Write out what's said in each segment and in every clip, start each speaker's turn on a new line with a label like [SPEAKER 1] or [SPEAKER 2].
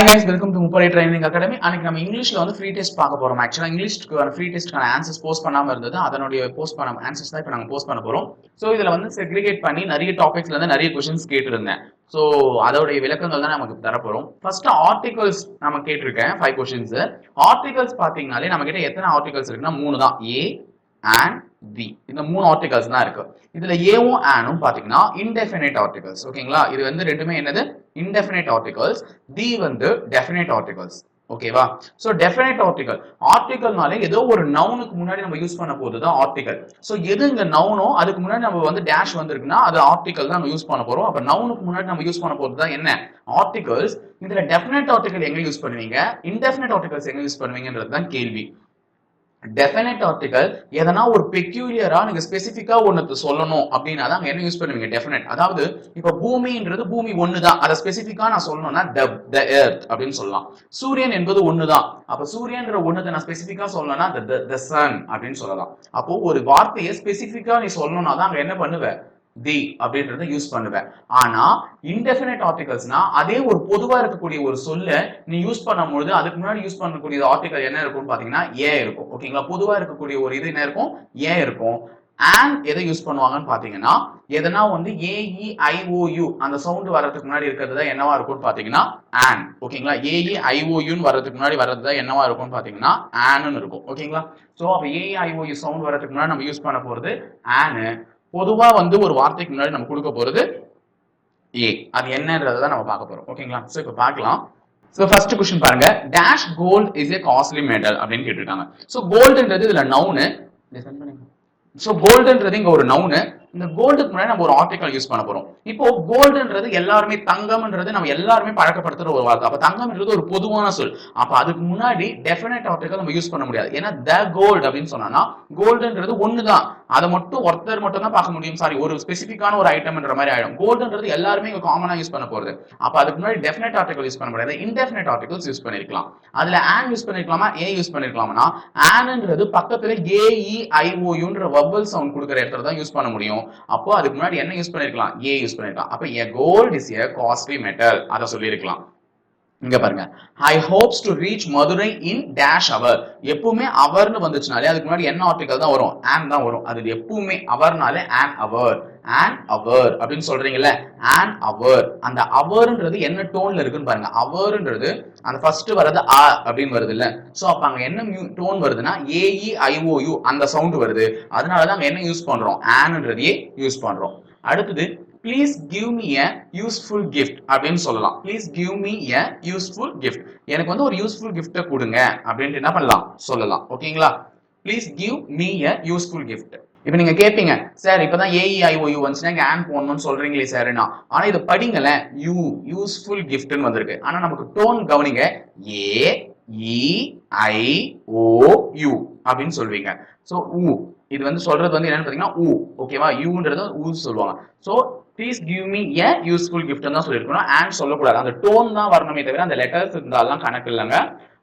[SPEAKER 1] Hi guys welcome to Muppadai training academy அன்னைக்கு நம்ம இங்கிலீஷ்ல வந்து ஃப்ரீ டெஸ்ட் பார்க்க போறோம். ஆக்சுவலா இங்கிலீஷ்க்கான ஃப்ரீ டெஸ்ட்க்கான ஆன்சர்ஸ் போஸ்ட் பண்ணாம இருந்தது. அதனுடைய போஸ்ட் பண்ண ஆன்சர்ஸ் தான் இப்போ நாங்கள் போஸ்ட் பண்ண போறோம். ஸோ இதில் வந்து செக்ரிகேட் பண்ணி நிறைய டாபிக்ஸ்ல இருந்து நிறைய கொஸ்டின்ஸ் கேட்டிருந்தேன். ஸோ அதோடைய விளக்கங்கள் தான் நமக்கு தரப்போறோம் ஃபர்ஸ்ட் ஆர்டிகல்ஸ் நம்ம கேட்டிருக்கேன் ஃபைவ் கொஸ்டின்ஸ் ஆர்டிகல்ஸ் பார்த்தீங்கனாலே நம்ம கிட்ட எத்தனை ஆர்டிகல்ஸ் இருக்குன்னா மூணு தான். ஏ அண்ட் தி இந்த மூணு ஆர்டிகல்ஸ் தான் இருக்கு. இதுல ஏவும் ஆனும் பாத்தீங்கன்னா இன்டெஃபினைட் ஆர்டிகல்ஸ் ஓகேங்களா இது வந்து ரெண்டுமே என்னது? இன்டெஃபினைட் ஆர்டிகல்ஸ் தி வந்து டெஃபினைட் ஆர்டிகல்ஸ் ஓகேவா சோ டெஃபினைட் ஆர்டிகல் ஆர்டிகல்னாலே ஏதோ ஒரு நவுனுக்கு முன்னாடி நம்ம யூஸ் பண்ண போது தான் ஆர்டிகல் சோ எது இங்க நவுனோ அதுக்கு முன்னாடி நம்ம வந்து டேஷ் வந்திருக்குன்னா அது ஆர்டிகல் தான் நம்ம யூஸ் பண்ண போறோம். அப்ப நவுனுக்கு முன்னாடி நம்ம யூஸ் பண்ண போது தான் என்ன? ஆர்டிகல்ஸ் இதுல டெஃபினைட் ஆர்டிகல் எங்க யூஸ் பண்ணுவீங்க? இன்டெஃபினைட் ஆர்டிகல்ஸ் எங்க யூஸ் பண்ணுவீங்கன்றது தான் கேள்வி. டெஃபினட் ஆர்டிகல் எதனா ஒரு பெக்யூலியரா நீங்க ஸ்பெசிஃபிக்கா ஒன்னு சொல்லணும் அப்படின்னா தான் என்ன யூஸ் பண்ணுவீங்க? டெஃபினட் அதாவது இப்ப பூமின்றது பூமி ஒண்ணுதான். அதை ஸ்பெசிஃபிக்கா நான் சொல்லணும்னா த த எர்த் அப்படின்னு சொல்லலாம். சூரியன் என்பது ஒண்ணுதான். அப்ப சூரியன்ற ஒண்ணுதை நான் ஸ்பெசிஃபிக்கா சொல்லணும்னா த த சன் அப்படின்னு சொல்லலாம். அப்போ ஒரு வார்த்தையை ஸ்பெசிஃபிக்கா நீ சொல்லணும்னா தான் அங்க என்ன பண்ணுவேன் தி அப்படின்றத யூஸ் பண்ணுவேன். ஆனா இன்டெஃபினட் ஆர்டிகல்ஸ்னா அதே ஒரு பொதுவா இருக்கக்கூடிய ஒரு சொல்ல நீ யூஸ் பண்ணும்பொழுது அதுக்கு முன்னாடி யூஸ் பண்ணக்கூடிய ஆர்டிகல் என்ன இருக்கும்னு பாத்தீங்கன்னா ஏ இருக்கும். ஓகேங்களா பொதுவா இருக்கக்கூடிய ஒரு இது என்ன இருக்கும்? ஏ இருக்கும். அண்ட் எதை யூஸ் பண்ணுவாங்கன்னு பாத்தீங்கன்னா எதனா வந்து ஏஇ ஐஓயு அந்த சவுண்ட் வர்றதுக்கு முன்னாடி இருக்கிறது தான் என்னவா இருக்கும்னு பாத்தீங்கன்னா ஆன் ஓகேங்களா ஏஇ ஐஓயுன்னு வர்றதுக்கு முன்னாடி வர்றது தான் என்னவா இருக்கும்னு பாத்தீங்கன்னா ஆனு இருக்கும். ஓகேங்களா சோ அப்ப ஏஇ ஐஓயு சவுண்ட் வர்றதுக்கு முன்னாடி நம்ம யூஸ் பண்ண போறது ஆனு பொதுவா வந்து ஒரு வார்த்தைக்கு முன்னாடி நம்ம கொடுக்க போறது ஏ அது என்னன்றதை தான் நம்ம பார்க்க போறோம். ஓகேங்களா சோ இப்போ பார்க்கலாம். ஸோ ஃபர்ஸ்ட் கொஸ்டின் பாருங்க. Dash gold is a costly metal அப்படின்னு கேட்டிருக்காங்க. ஸோ கோல்டுன்றது இதுல நவுனு ஸோ கோல்டுன்றது இங்க ஒரு நவுனு இந்த கோல்டுக்கு முன்னாடி நம்ம ஒரு ஆர்டிகல் யூஸ் பண்ண போறோம். இப்போ கோல்டுன்றது எல்லாருமே தங்கம்ன்றது நம்ம எல்லாருமே பழக்கப்படுத்துற ஒரு வார்த்தை. அப்ப தங்கம்ன்றது ஒரு பொதுவான சொல். அப்ப அதுக்கு முன்னாடி டெஃபினட் ஆர்டிகல் நம்ம யூஸ் பண்ண முடியாது. ஏன்னா த கோல்டு அப்படின்னு சொன்னா கோல்டுன்றது ஒண்ணுதான். அதை மட்டும் ஒருத்தர் மட்டும் தான் பார்க்க முடியும். சாரி ஒரு ஸ்பெசிஃபிக்கான ஒரு ஐட்டம்ன்ற மாதிரி ஆயிடும். கோல்டுன்றது எல்லாருமே இங்க காமனா யூஸ் பண்ண போறது. அப்ப அதுக்கு முன்னாடி டெஃபினட் ஆர்டிகல் யூஸ் பண்ண முடியாது. இன்டெஃபினட் ஆர்டிகல்ஸ் யூஸ் பண்ணிருக்கலாம். அதுல ஆன் யூஸ் பண்ணிருக்கலாமா? ஏ யூஸ் பண்ணிருக்கலாம்னா ஆன்ன்றது பக்கத்துல ஏஇ வவ்வல் சவுண்ட் கொடுக்குற இடத்துல தான் யூஸ் பண்ண முடியும். அப்போ அதுக்கு முன்னாடி என்ன யூஸ் பண்ணிருக்கலாம்? ஏ யூஸ் பண்ணிருக்கலாம். அப்ப a gold is a costly metal அதை சொல்லியிருக்கலாம். இங்க பாருங்க. I hopes to reach Madurai in dash hour எப்பவுமே அவர்னு வந்துச்சுனாலே அதுக்கு முன்னாடி என்ன ஆர்டிகல் தான் வரும்? ஆன் தான் வரும். அது எப்பவுமே அவர்னாலே ஆன் அவர் ஆன் அவர் அப்படின்னு சொல்றீங்கல்ல? ஆன் அவர் அந்த அவர்ன்றது என்ன டோன்ல இருக்குன்னு பாருங்க. அவர்ன்றது அந்த ஃபர்ஸ்ட் வர்றது ஆ அப்படின்னு வருது இல்ல சோ அப்ப அங்க என்ன டோன் வருதுன்னா ஏஇ ஐஓயு அந்த சவுண்ட் வருது. அதனாலதான் அங்க என்ன யூஸ் பண்றோம்? ஆன்ன்றதையே யூஸ் பண்றோம். அடுத்தது please give me a useful gift அப்படின்னு சொல்லலாம். Please give me a useful gift எனக்கு வந்து ஒரு யூஸ்ஃபுல் கிஃப்ட்டை கொடுங்க அப்படின்ட்டு என்ன பண்ணலாம்? சொல்லலாம். ஓகேங்களா? Please give me a useful gift இப்போ நீங்க கேட்பீங்க சார் இப்பதான் ஏஇஐஓயு வந்துச்சுன்னா இங்கே ஆன் போடணும்னு சொல்றீங்களே சார்னா ஆனா இதை படிங்களேன். யூ யூஸ்ஃபுல் கிஃப்ட்னு வந்திருக்கு. ஆனா நமக்கு டோன் கவனிங்க. ஏ இ அப்படின்னு சொல்வீங்க. ஸோ ஊ இது வந்து சொல்றது வந்து என்னன்னு பாத்தீங்கன்னா ஊ ஓகேவா யூன்றது ஊ சொல்லுவாங்க. So please give me a useful gift தான் சொல்லியிருக்கணும். அண்ட் சொல்லக்கூடாது. அந்த டோன் தான் வரணுமே தவிர அந்த லெட்டர்ஸ் இருந்தாலும் கணக்கு இல்லைங்க.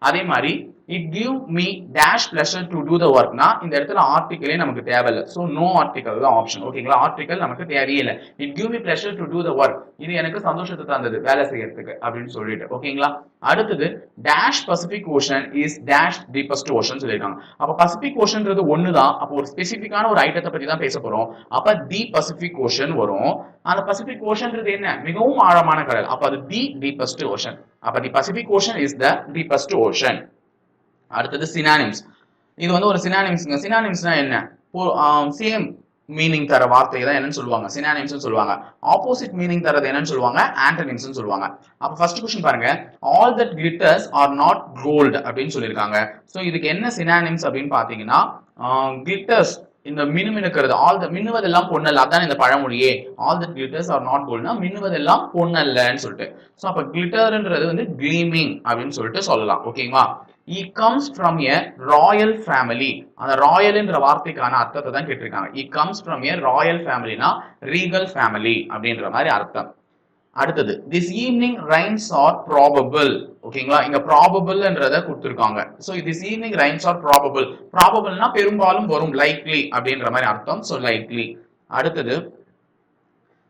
[SPEAKER 1] அதே மாதிரி it give me dash pleasure to do the ஒர்க்னா இந்த இடத்துல ஆர்டிக்கலே நமக்கு தேவையில்லை. ஸோ நோ ஆர்டிக்கல் தான் ஆப்ஷன் ஓகேங்களா ஆர்டிக்கல் நமக்கு தேவையே இல்லை. It give me pleasure to do the work இது எனக்கு சந்தோஷத்தை தந்தது வேலை செய்யறதுக்கு அப்படின்னு சொல்லிட்டு. ஓகேங்களா அடுத்தது dash Pacific ocean is dash deepest ocean சொல்லியிருக்காங்க அப்போ பசிபிக் ஓஷன்ன்றது ஒன்று தான் அப்போ ஒரு ஸ்பெசிஃபிக்கான ஒரு ஐட்டத்தை பற்றி தான் பேச போகிறோம் அப்போ தி பசிபிக் ஓஷன் வரும். அந்த பசிபிக் ஓஷன்ன்றது என்ன? மிகவும் ஆழமான கடல். அப்போ அது தி டீபஸ்ட் ஓஷன் அப்போ the Pacific ocean is the deepest ocean அடுத்தது சினானிம்ஸ் இது வந்து ஒரு சினானிம்ஸ்ங்க சினானிம்ஸ்னா என்ன? சேம் மீனிங் தர வார்த்தை தான் என்னன்னு சொல்லுவாங்க. சினானிம்ஸ்னு சொல்லுவாங்க. ஆப்போசிட் மீனிங் தரது என்னன்னு சொல்லுவாங்க? ஆண்டனிம்ஸ்னு சொல்லுவாங்க. அப்ப ஃபர்ஸ்ட் கொஸ்டின் பாருங்க. All that glitters are not gold அப்படின்னு சொல்லியிருக்காங்க. ஸோ இதுக்கு என்ன சினானிம்ஸ் அப்படின்னு பாத்தீங்கன்னா கிளிட்டர்ஸ் இந்த மினுமினுக்கிறது ஆல் த மின்னுவதெல்லாம் பொண்ணல்ல அதான் இந்த பழமொழியே. All the glitters are not கோல்ட்னா மின்னுவதெல்லாம் பொண்ணல்லன்னு சொல்லிட்டு. ஸோ அப்போ கிளிட்டர்ன்றது வந்து கிளீமிங் அப்படின்னு சொல்லிட்டு சொல்லலாம். ஓகேங்களா he comes from a royal family அந்த ராயல்ன்ற வார்த்தைக்கான அர்த்தத்தை தான் கேட்டிருக்காங்க. He comes from a royal ஃபேமிலினா regal family அப்படின்ற மாதிரி அர்த்தம். அடுத்தது this evening rains are probable ஓகேங்களா இங்க ப்ராபபிள்ன்றத கொடுத்துருக்காங்க. So this evening rains are probable ப்ராபபிள்னா பெரும்பாலும் வரும் லைக்லி அப்படின்ற மாதிரி அர்த்தம். ஸோ லைக்லி அடுத்தது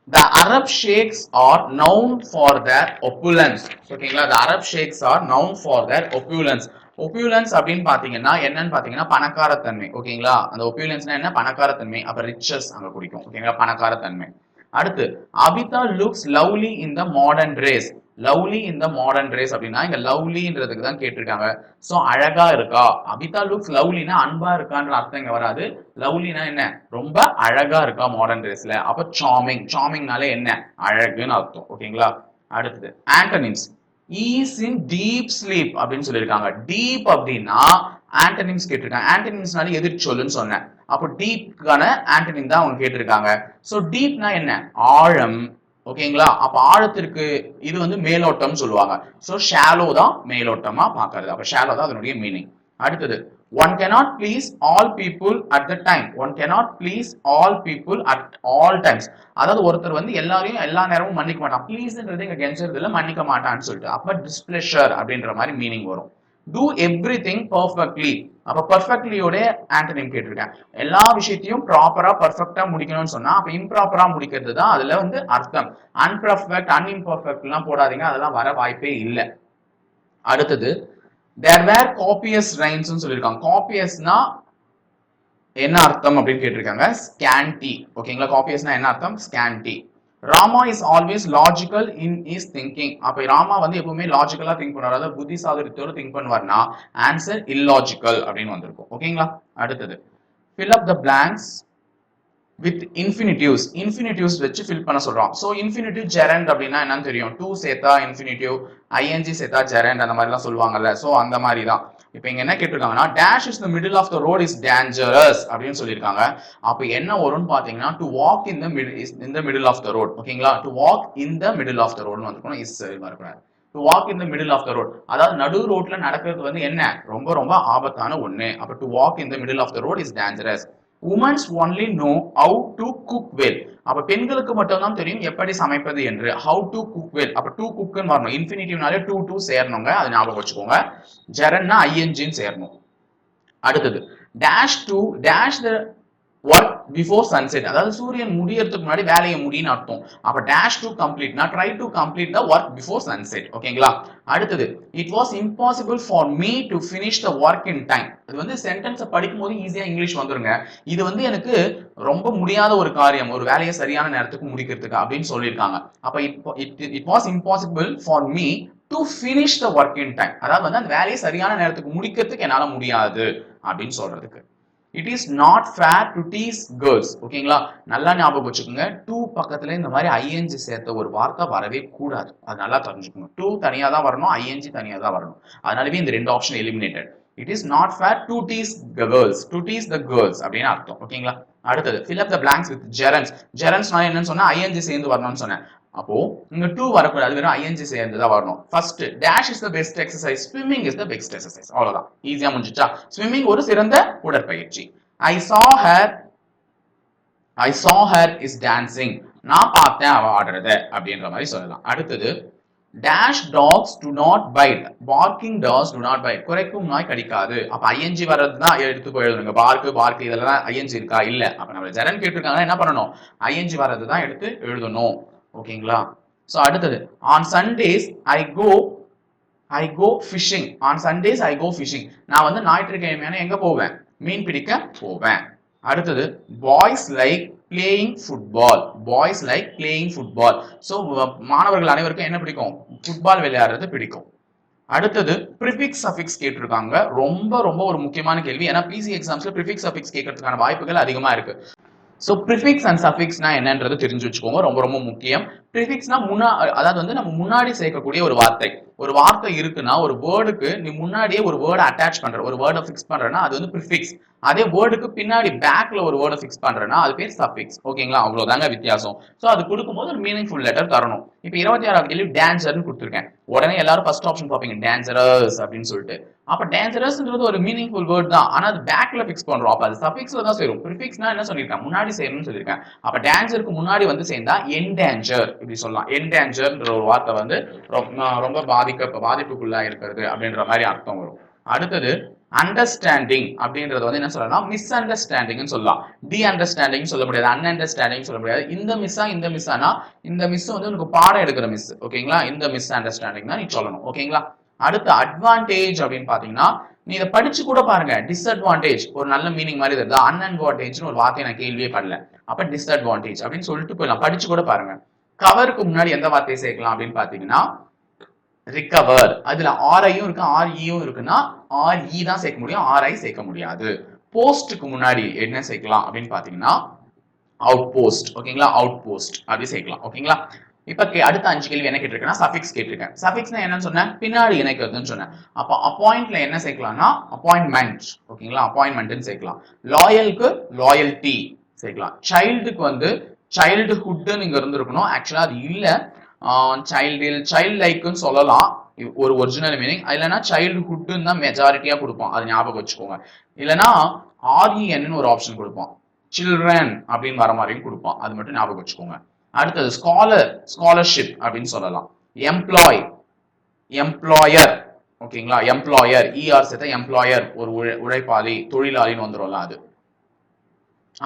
[SPEAKER 1] the Arab sheikhs are known for their opulence ஓகேங்களா the Arab sheikhs are known for their opulence opulence அப்படின்னு பாத்தீங்கன்னா என்னன்னு பாத்தீங்கன்னா பணக்காரத்தன்மை. ஓகேங்களா? அந்த opulence என்ன? பணக்காரத்தன்மை. அப்ப ரிச்சஸ் அங்க குறிக்கும் ஓகேங்களா? பணக்காரத்தன்மை. அடுத்து Abitha looks lovely in the modern race lovely in the modern race அப்படின்னா இங்க லவ்லின்றதுக்கு தான் கேட்டிருக்காங்க. சோ அழகா இருக்கா? அபிதா லுக்ஸ் லவ்லினா அன்பா இருக்கான்ற அர்த்தம் இங்க வராது. லவ்லினா என்ன? ரொம்ப அழகா இருக்கா மாடர்ன் ரேஸ்ல அப்ப சாமிங் சாமிங்னாலே என்ன? அழகுன்னு அர்த்தம். ஓகேங்களா? அடுத்தது antonyms is in deep sleep அப்படின்னு சொல்லியிருக்காங்க. டீப் அப்படின்னா ஆண்டனிம்ஸ் கேட்டிருக்காங்க. ஆண்டனிம்ஸ்னால எதிர்ச்சொல்லுன்னு சொன்னேன். அப்போ டீப்க்கான ஆண்டனிம் தான் அவங்க கேட்டிருக்காங்க. ஸோ டீப்னா என்ன? ஆழம். ஓகேங்களா? அப்ப ஆழத்திற்கு இது வந்து மேலோட்டம் சொல்லுவாங்க. ஸோ ஷாலோ தான் மேலோட்டமா பார்க்கறது. அப்ப ஷாலோ தான் அதனுடைய மீனிங் அடுத்தது one cannot please all people at the time one cannot please all people at all times அதாவது ஒருத்தர் வந்து எல்லாரையும் எல்லா நேரமும் மன்னிக்க மாட்டான். ப்ளீஸ்ன்றது இங்க இல்லை மன்னிக்க மாட்டான்னு சொல்லிட்டு. அப்ப டிஸ்பிளஷர் அப்படின்ற மாதிரி மீனிங் வரும். டூ எவ்ரி திங் பர்ஃபெக்ட்லி அப்ப பர்ஃபெக்ட்லியோட ஆண்டனிம் கேட்டிருக்கேன். எல்லா விஷயத்தையும் ப்ராப்பரா பர்ஃபெக்டா முடிக்கணும்னு சொன்னா அப்ப இம்ப்ராப்பரா முடிக்கிறது தான் அதுல வந்து அர்த்தம். அன்பர்ஃபெக்ட் அன்இம்பர்ஃபெக்ட் எல்லாம் போடாதீங்க அதெல்லாம் வர வாய்ப்பே இல்லை. அடுத்தது தேர் வேர் காப்பியஸ் ரைன்ஸ் சொல்லியிருக்காங்க. காப்பியஸ்னா என்ன அர்த்தம் அப்படின்னு கேட்டிருக்காங்க? ஸ்கேன்டி ஓகேங்களா காப்பியஸ்னா என்ன அர்த்தம்? Scanty Rama is always logical in is thinking அப்ப ராமா வந்து எப்பவுமே லாஜிக்கலா திங்க் பண்ணுவார். அதாவது புத்தி சாதுரியத்தோட திங்க் பண்ணுவார்னா ஆன்சர் இல்லாஜிக்கல் அப்படின்னு வந்திருக்கும். ஓகேங்களா அடுத்தது. Fill up the blanks with infinitives infinitives வச்சு ஃபில் பண்ண சொல்கிறோம் ஸோ இன்ஃபினிட்டிவ் ஜெரண்ட் அப்படின்னா என்னன்னு தெரியும்? டூ சேர்த்தா இன்ஃபினிட்டிவ் ஐஎன்ஜி சேர்த்தா ஜெரண்ட் அந்த மாதிரிலாம் சொல்லுவாங்கல்ல. ஸோ அந்த மாதிரி தான் இப்போ இங்கே என்ன கேட்டிருக்காங்கன்னா dash is the middle of the road is dangerous அப்படின்னு சொல்லியிருக்காங்க. அப்போ என்ன வரும்னு பார்த்தீங்கன்னா to walk in the middle in the middle of the road ஓகேங்களா to walk in the middle of the ரோட்னு வந்துருக்கணும். இஸ் வரக்கூடாது to walk in the middle of the road அதாவது நடு ரோட்ல நடக்கிறது வந்து என்ன? ரொம்ப ரொம்ப ஆபத்தான ஒன்று அப்போ to walk in the middle of the road is dangerous womens only know how to cook well அப்ப பெண்களுக்கு மட்டும்தான் தெரியும் எப்படி சமைப்பது என்று. ஹவு டு குக் வெல் அப்ப டூ குக்குன்னு வரணும். இன்ஃபினிட்டிவ்னாலே டூ டூ சேரணுங்க. அது ஞாபகம் வச்சுக்கோங்க. ஜெரன்னா ஐஎன்ஜின்னு சேரணும். அடுத்தது dash to dash the work before sunset அதாவது சூரியன் முடியறதுக்கு முன்னாடி வேலையை முடியும்னு அர்த்தம். அப்ப டேஷ் டு கம்ப்ளீட் நான் try to complete the work before sunset ஓகேங்களா அடுத்தது it was impossible for me to finish the work in time இது வந்து சென்டென்ஸை படிக்கும் போது ஈஸியா இங்கிலீஷ் வந்துருங்க. இது வந்து எனக்கு ரொம்ப முடியாத ஒரு காரியம். ஒரு வேலையை சரியான நேரத்துக்கு முடிக்கிறதுக்கு அப்படின்னு சொல்லியிருக்காங்க. அப்ப it it was impossible for me to finish the work in time அதாவது வந்து அந்த வேலையை சரியான நேரத்துக்கு முடிக்கிறதுக்கு என்னால முடியாது அப்படின்னு சொல்றதுக்கு. It is not fair to tease girls ஓகேங்களா நல்லா ஞாபகம் வச்சுக்கோங்க. டூ பக்கத்துல இந்த மாதிரி ஐஎன்ஜி சேர்த்த ஒரு வார்த்தை வரவே கூடாது. அது நல்லா தெரிஞ்சுக்கணும். டூ தனியா தான் வரணும். ஐஎன்ஜி தனியா தான் வரணும். அதனாலவே இந்த ரெண்டு option eliminated it is not fair to tease girls to tease the girls அப்படின்னு அர்த்தம். ஓகேங்களா அடுத்தது fill up the blanks with gerunds gerunds நான் என்னன்னு சொன்னா ஐஎன்ஜி சேர்ந்து வரணும்னு சொன்னேன். அப்போ இங்க டூ வரக்கூடாது. வெறும் ஐஎன்ஜி சேர்ந்து தான் வரணும். First dash is the best exercise swimming is the best exercise அவ்வளவுதான். ஈஸியா முடிஞ்சிச்சா? ஸ்விம்மிங் ஒரு சிறந்த உடற்பயிற்சி. ஐ சா ஹர் ஐ சா ஹர் இஸ் டான்சிங் நான் பார்த்தேன் அவ ஆடுறத அப்படின்ற மாதிரி சொல்லலாம். அடுத்தது dash dogs do not bite barking dogs do not bite குறைக்கும் நாய் கடிக்காது. அப்ப ஐஎன்ஜி வர்றது தான் எடுத்து போயிடுங்க பார்க்கு பார்க்கு இதெல்லாம் ஐஎன்ஜி இருக்கா? இல்ல. அப்ப நம்ம ஜெரன் கேட்டிருக்காங்கன்னா என்ன பண்ணணும்? ஐஎன்ஜி வர்றது தான் எடுத்து எழுதணும். ஓகேங்களா? சோ அடுத்தது on Sundays I go I go fishing on Sundays I go fishing நான் வந்து ஞாயிற்றுக்கிழமையான எங்க போவேன்? மீன் பிடிக்க போவேன். அடுத்தது boys like playing football boys like playing football so மாணவர்கள் அனைவருக்கும் என்ன பிடிக்கும்? ஃபுட்பால் விளையாடுறது பிடிக்கும். அடுத்தது ப்ரிஃபிக்ஸ் சஃபிக்ஸ் கேட்டிருக்காங்க. ரொம்ப ரொம்ப ஒரு முக்கியமான கேள்வி. ஏன்னா பிசி எக்ஸாம்ஸ்ல ப்ரிஃபிக்ஸ் சஃபிக்ஸ் கேட்கறதுக்கான வாய்ப்புகள் அதிகமா இருக்கு. ஸோ ப்ரிஃபிக்ஸ் அண்ட் சஃபிக்ஸ்னா என்னன்றது தெரிஞ்சு வச்சுக்கோங்க. ரொம்ப ரொம்ப முக்கியம். ப்ரிஃபிக்ஸ்னா முன்னா அதாவது வந்து நம்ம முன்னாடி சேர்க்கக்கூடிய ஒரு வார்த்தை. ஒரு வார்த்தை இருக்குன்னா ஒரு வேர்டுக்கு நீ முன்னாடியே ஒரு வேர்டை அட்டாச் பண்ற ஒரு வேர்டை ஃபிக்ஸ் பண்றேன்னா அது வந்து ப்ரிஃபிக்ஸ் அதே வேர்டுக்கு பின்னாடி பேக்ல ஒரு வேர்டை ஃபிக்ஸ் பண்றேன்னா அது பேர் சஃபிக்ஸ் ஓகேங்களா? அவ்வளவுதாங்க வித்தியாசம். ஸோ அது கொடுக்கும்போது ஒரு மீனிங்ஃபுல் லெட்டர் தரணும். இப்போ இருபத்தி ஆறாவது கேள்வி டான்சர்னு கொடுத்துருக்கேன். உடனே எல்லாரும் ஃபர்ஸ்ட் ஆப்ஷன் பார்ப்பீங்க. டான்சரஸ் அப்படின்னு சொல்லிட்டு. அப்ப டேஞ்சரஸ்ன்றது ஒரு மீனிங்ஃபுல் வேர்ட் தான். ஆனா அது பேக்ல ஃபிக்ஸ் பண்றோம். அப்ப அது சஃபிக்ஸ்ல தான் சேரும். ப்ரிஃபிக்ஸ்னா என்ன சொல்லியிருக்கேன்? முன்னாடி சேரணும்னு சொல்லியிருக்கேன். அப்ப டேஞ்சருக்கு முன்னாடி வந்து சேர்ந்தா என்டேஞ்சர் இப்படி சொல்லலாம். என்டேஞ்சர்ன்ற ஒரு வார்த்தை வந்து ரொம்ப ரொம்ப பாதிக்க பாதிப்புக்குள்ளா இருக்கிறது அப்படின்ற மாதிரி அர்த்தம் வரும். அடுத்தது அண்டர்ஸ்டாண்டிங் அப்படின்றது வந்து என்ன சொல்லலாம் மிஸ் அண்டர்ஸ்டாண்டிங்னு சொல்லலாம். டி அண்டர்ஸ்டாண்டிங் சொல்ல முடியாது. அன் அண்டர்ஸ்டாண்டிங் சொல்ல முடியாது. இந்த மிஸ்ஸா இந்த மிஸ்ஸானா இந்த மிஸ் வந்து உனக்கு பாடம் எடுக்கிற மிஸ் ஓகேங்களா இந்த மிஸ் அண்டர்ஸ்டாண்டிங் தான் நீ சொல்லணும் ஓகேங்களா அடுத்து அட்வான்டேஜ் அப்படின்னு பாத்தீங்கன்னா நீ இதை படிச்சு கூட பாருங்க டிஸ்அட்வான்டேஜ் ஒரு நல்ல மீனிங் மாதிரி வருது அன்அட்வான்டேஜ்னு ஒரு வார்த்தையை நான் கேள்வியே படல. அப்ப டிஸ்அட்வான்டேஜ் அப்படின்னு சொல்லிட்டு போயிடலாம். படிச்சு கூட பாருங்க. கவருக்கு முன்னாடி எந்த வார்த்தையை சேர்க்கலாம் அப்படின்னு பாத்தீங்கன்னா ரிகவர் அதுல ஆர்ஐயும் இருக்கு ஆர்இயும் இருக்குன்னா ஆர்இ தான் சேர்க்க முடியும் ஆர்ஐ சேர்க்க முடியாது. போஸ்ட்டுக்கு முன்னாடி என்ன சேர்க்கலாம் அப்படின்னு பாத்தீங்கன்னா அவுட் போஸ்ட் ஓகேங்களா அவுட் போஸ்ட் அப்படி சேர்க்கலாம் ஓகேங்களா இப்ப அடுத்த அஞ்சு கேள்வி என்ன கேட்டிருக்கேன்னா சஃபிக்ஸ் கேட்டிருக்கேன். சஃபிக்ஸ்னா என்னன்னு சொன்னேன் பின்னாடி இணைக்கிறதுன்னு சொன்னேன். அப்போ அப்பாயிண்ட்ல என்ன சேர்க்கலாம்னா அப்பாயின்மெண்ட் ஓகேங்களா? அப்பாயின்மெண்ட்னு சேர்க்கலாம். லாயலுக்கு லாயல்டி சேர்க்கலாம். சைல்டுக்கு வந்து சைல்டுஹுட்னு இங்க இருந்திருக்கணும். ஆக்சுவலா அது இல்ல. சைல்டு சைல்டு லைக்குன்னு சொல்லலாம். ஒரு ஒரிஜினல் மீனிங் இல்லைன்னா சைல்டுஹுட்னு தான் மெஜாரிட்டியா கொடுப்போம். அது ஞாபகம் வச்சுக்கோங்க. இல்லைன்னா ஆர்இஎன்னு ஒரு ஆப்ஷன் கொடுப்போம். சில்ட்ரன் அப்படின்னு வர மாதிரியும் கொடுப்போம். அது மட்டும் ஞாபகம் வச்சுக்கோங்க. அடுத்தது ஸ்காலர் ஸ்காலர்ஷிப் அப்படின்னு சொல்லலாம். எம்ப்ளாய் எம்ப்ளாயர் ஓகேங்களா? எம்ப்ளாயர் இஆர் சேர்த்த எம்ப்ளாயர் ஒரு உழைப்பாளி தொழிலாளின்னு வந்துரும்ல அது.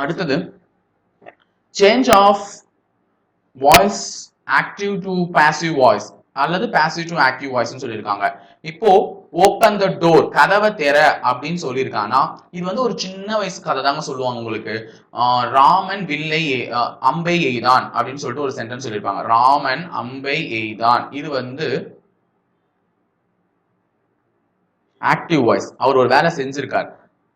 [SPEAKER 1] அடுத்தது change of voice active to passive voice அல்லது பாசிவ் டு ஆக்டிவ் வாய்ஸ்னு சொல்லியிருக்காங்க. இப்போ ஓப்பன் த டோர் கதவை தெர அப்படின்னு சொல்லியிருக்கானா? இது வந்து ஒரு சின்ன வயசு கதை தாங்க சொல்லுவாங்க உங்களுக்கு. ராமன் வில்லை அம்பை எய்தான் அப்படின்னு சொல்லிட்டு ஒரு சென்டென்ஸ் சொல்லியிருப்பாங்க. ராமன் அம்பை எய்தான். இது வந்து ஆக்டிவ் வாய்ஸ் அவர் ஒரு வேலை செஞ்சிருக்கார்.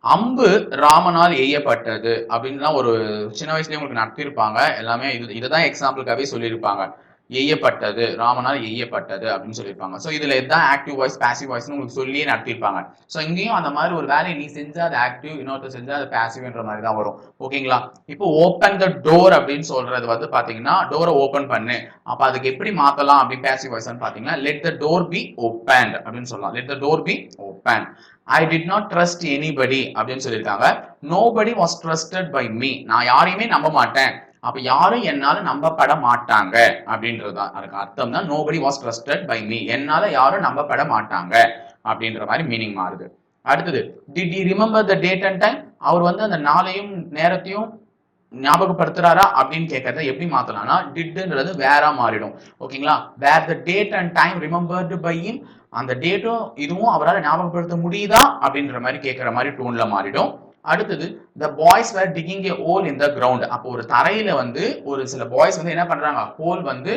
[SPEAKER 1] அம்பு ராமனால் எய்யப்பட்டது அப்படின்னு தான் ஒரு சின்ன வயசுலேயே உங்களுக்கு நடத்தியிருப்பாங்க. எல்லாமே இது இதை தான் எக்ஸாம்பிளுக்காகவே சொல்லியிருப்பாங்க. எய்யப்பட்டது. ராமனால் எய்யப்பட்டது அப்படின்னு சொல்லியிருப்பாங்க. ஸோ இதில் தான் ஆக்டிவ் வாய்ஸ் பேசிவ் வாய்ஸ்னு உங்களுக்கு சொல்லியே நடத்தியிருப்பாங்க. ஸோ இங்கேயும் அந்த மாதிரி ஒரு வேலையை நீ செஞ்சால் அது ஆக்டிவ் இன்னொருத்தர் செஞ்சால் அது பேசிவ்ன்ற மாதிரி தான் வரும். ஓகேங்களா இப்போ ஓப்பன் த டோர் அப்படின்னு சொல்றது வந்து பார்த்தீங்கன்னா டோரை ஓப்பன் பண்ணு. அப்போ அதுக்கு எப்படி மாற்றலாம் அப்படின்னு பேசிவ் வாய்ஸ்னு பார்த்தீங்கன்னா let the door be open அப்படின்னு சொல்லலாம். Let the door be open I did not trust anybody அப்படின்னு சொல்லியிருக்காங்க. Nobody was trusted by me நான் யாரையுமே நம்ப மாட்டேன். அப்ப யாரும் என்னால நம்பப்பட மாட்டாங்க அப்படின்றது அதுக்கு அர்த்தம் தான் nobody was trusted by me என்னால யாரும் நம்பப்பட மாட்டாங்க அப்படின்ற மாதிரி மீனிங் மாறுது. அடுத்தது did you remember the date and time அவர் வந்து அந்த நாளையும் நேரத்தையும் ஞாபகப்படுத்துறாரா அப்படின்னு கேட்கறத எப்படி மாத்தலாம்னா டிட்ன்றது வேற மாறிடும். ஓகேங்களா? Were the date and time remembered by in அந்த டேட்டும் இதுவும் அவரால் ஞாபகப்படுத்த முடியுதா அப்படின்ற மாதிரி கேட்குற மாதிரி டோன்ல மாறிடும். அடுத்தது the boys were digging a hole in the ground அப்போ ஒரு தரையில வந்து ஒரு சில பாய்ஸ் வந்து என்ன பண்றாங்க? ஹோல் வந்து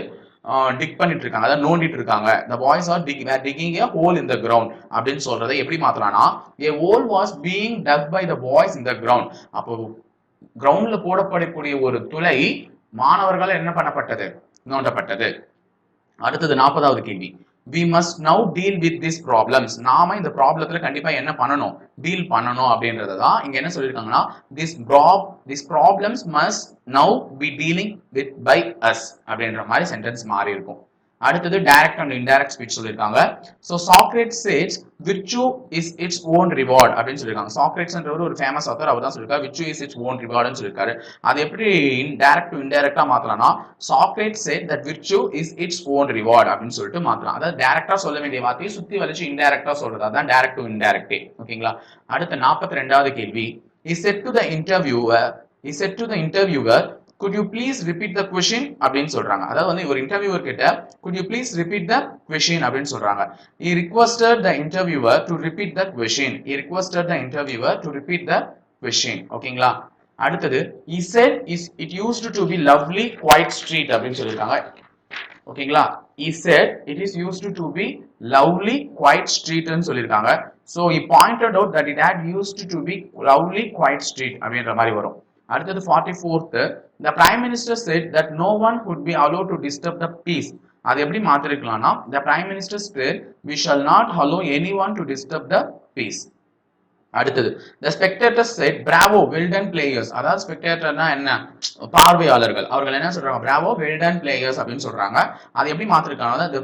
[SPEAKER 1] டிக் பண்ணிட்டு இருக்காங்க. அதாவது நோண்டிட்டு இருக்காங்க. The boys are dig were digging a hole in the ground அப்படின்னு சொல்றதை எப்படி மாத்தலாம்னா a hole was being dug by the boys in the ground அப்போ கிரவுண்ட்ல போடப்படக்கூடிய ஒரு துளை மாணவர்களால் என்ன பண்ணப்பட்டது? நோண்டப்பட்டது. அடுத்தது நாற்பதாவது கேள்வி. We must now deal with this problems நாம இந்த ப்ராப்ளத்தில் கண்டிப்பாக என்ன பண்ணணும்? டீல் பண்ணணும் அப்படின்றது தான் இங்கே என்ன சொல்லியிருக்காங்கன்னா this prob this problems must now be dealing with by us அப்படின்ற மாதிரி சென்டென்ஸ் மாறி இருக்கும் அடுத்தது டைரக்ட் அண்ட் இன்டைரக்ட் ஸ்பீச் சொல்லியிருக்காங்க. So Socrates shades which is its own reward அப்படின்னு சொல்லியிருக்காங்க. சாக்ரேட்ஸ்ன்றவர் ஒரு ஃபேமஸ் ஆத்தர் அவர் தான் சொல்லியிருக்காரு விச்சு இஸ் இட்ஸ் ஓன் ரிவார்டுன்னு சொல்லியிருக்காரு. அது எப்படி டைரக்ட் டு இன்டைரக்டா மாத்தலாம்னா Socrates said that virtue is its own reward அப்படின்னு சொல்லிட்டு மாத்தலாம். அதாவது டைரக்டா சொல்ல வேண்டிய வார்த்தையை சுத்தி வலிச்சு இன்டைரக்டா சொல்றது. அதான் டேரக்ட் டு இன்டைரக்டே ஓகேங்களா? அடுத்த நாற்பத்தி ரெண்டாவது கேள்வி. Is said to the interviewer is said to the interviewer could you please repeat the question அப்படின்னு சொல்றாங்க அதாவது வந்து ஒரு இன்டர்வியூவர் கிட்ட could you please repeat the question அப்படின்னு சொல்றாங்க he requested the interviewer to repeat the question he requested the interviewer to repeat the question ஓகேங்களா அடுத்தது he said is it used to be lovely quiet street அப்படின்னு சொல்லியிருக்காங்க ஓகேங்களா he said it is used to be lovely quiet street ன்னு சொல்லியிருக்காங்க so he pointed out that it had used to be lovely quiet street அப்படின்ற மாதிரி வரும் அடுத்தது forty fourth the prime minister said that no one could be allow to disturb the peace அது எப்படி மாத்திருக்கலாம்னா the prime minister said we shall not allow any one to disturb the peace அடுத்தது the spectator said bravo well done players அதாவது ஸ்பெக்டேட்டர்னா என்ன பார்வையாளர்கள் அவர்கள் என்ன சொல்றாங்க பிராவோ வெல்டன் பிளேயர்ஸ் அப்படின்னு சொல்றாங்க அது எப்படி மாத்திருக்காங்க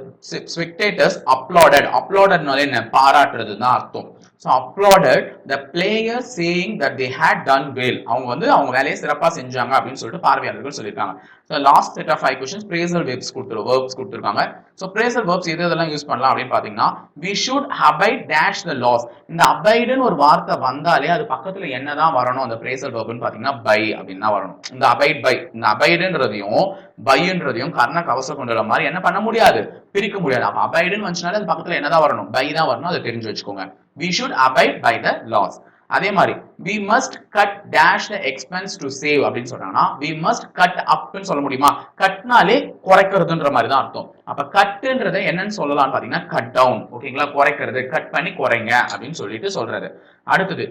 [SPEAKER 1] ஸ்பெக்டேட்டர்ஸ் அப்லோடட் அப்லோடட்னால என்ன பாராட்டுறது தான் அர்த்தம் so applauded the player saying that they had done well அவங்க வந்து அவங்க வேலையை சிறப்பாக செஞ்சாங்க அப்படின்னு சொல்லிட்டு பார்வையாளர்கள் சொல்லியிருக்காங்க. So last set of five questions phrasal verbs கொடுத்துரு வேர்ப்ஸ் கொடுத்துருக்காங்க. ஸோ பிரேசல் வேர்ப்ஸ் எது இதெல்லாம் யூஸ் பண்ணலாம் அப்படின்னு பார்த்தீங்கன்னா we should abide dash the laws இந்த அபைடுன்னு ஒரு வார்த்தை வந்தாலே அது பக்கத்துல என்னதான் வரணும் அந்த பிரேசல் வேர்ப்னு பார்த்தீங்கன்னா பை அப்படின்னு தான் வரணும். இந்த அபைட் பை இந்த அபைடுன்றதையும் பைன்றதையும் கர்ண கவச கொண்டுள்ள மாதிரி என்ன பண்ண முடியாது? பிரிக்க முடியாது. அப்போ அபைடுன்னு வந்துச்சுனாலே அது பக்கத்தில் என்ன தான் வரணும் பை தான் வரணும் அதை தெரிஞ்சு வச்சுக்கோங்க. We should abide by the laws அதே மாதிரி we must cut dash the expense to save அப்படின்னு சொல்றாங்கன்னா வி மஸ்ட் கட் அப்னு சொல்ல முடியுமா? கட்னாலே குறைக்கிறதுன்ற மாதிரி தான் அர்த்தம். அப்ப கட்டுன்றதை என்னன்னு சொல்லலாம்னு பாத்தீங்கன்னா கட் டவுன் ஓகேங்களா? குறைக்கிறது கட் பண்ணி குறைங்க அப்படின்னு சொல்லிட்டு சொல்றது அடுத்தது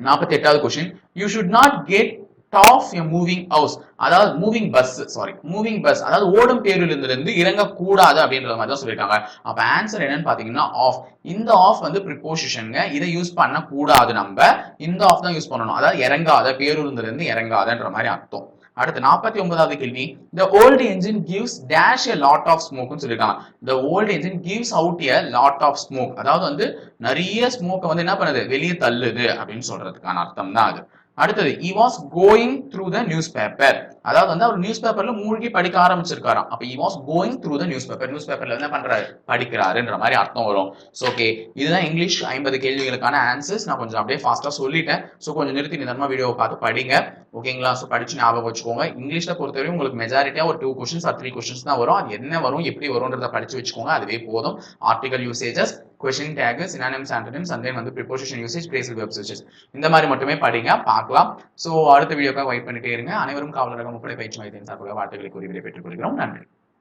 [SPEAKER 1] நாற்பத்தி எட்டாவது question you should not get off a moving house அதாவது moving bus sorry moving bus அதாவது ஓடும் பேருந்துல இறங்கக்கூடாது இறங்க கூடாது அப்படின்ற மாதிரி தான் சொல்லியிருக்காங்க. அப்போ ஆன்சர் என்னன்னு பார்த்தீங்கன்னா ஆஃப் இந்த ஆஃப் வந்து ப்ரிப்போசிஷனுங்க இதை யூஸ் பண்ணக்கூடாது நம்ம. இந்த ஆஃப் தான் யூஸ் பண்ணணும். அதாவது இறங்காத பேருந்துலேருந்து இறங்காதன்ற மாதிரி அர்த்தம். அடுத்து நாற்பத்தி ஒன்பதாவது கேள்வி. The old engine gives dash a lot of ஸ்மோக்னு சொல்லியிருக்காங்க. The old engine gives out a lot of smoke அதாவது வந்து நிறைய ஸ்மோக்கை வந்து என்ன பண்ணுது? வெளியே தள்ளுது அப்படின்னு சொல்றதுக்கான அர்த்தம் தான் அது. அடுத்தது he was going through the newspaper அதாவது வந்து அவர் நியூஸ் பேப்பர்ல மூழ்கி படிக்க ஆரம்பிச்சிருக்காராம். அப்ப he was going through the newspaper news பேப்பர்ல என்ன பண்றாரு? படிக்கிறாருன்ற மாதிரி அர்த்தம் வரும். ஸோ ஓகே இதுதான் இங்கிலீஷ் ஐம்பது கேள்விகளுக்கான ஆன்சர்ஸ் நான் கொஞ்சம் அப்படியே ஃபாஸ்டா சொல்லிட்டேன். ஸோ கொஞ்சம் நிறுத்தி நிதானமா வீடியோவை பார்த்து படிங்க. ஓகேங்களா ஸோ படிச்சு ஞாபகம் வச்சுக்கோங்க. இங்கிலீஷ்ல பொறுத்தவரை உங்களுக்கு மெஜாரிட்டியா ஒரு two questions or three questions தான் வரும். அது என்ன வரும் எப்படி வரும்ன்றத படிச்சு வச்சுக்கோங்க. அதுவே போதும். Article usages question tag synonyms antonyms and then வந்து preposition usage phrasal verb usage இந்த மாதிரி மட்டுமே படிங்க பார்க்கலாம். ஸோ அடுத்த வீடியோக்காக வெயிட் பண்ணிட்டே இருங்க. அனைவரும் காவலரகம் முப்படை பயிற்சி மையத்தின் சார்பாக வார்த்தைகளை கூறி விடை பெற்றுக் கொள்கிறோம். நன்றி.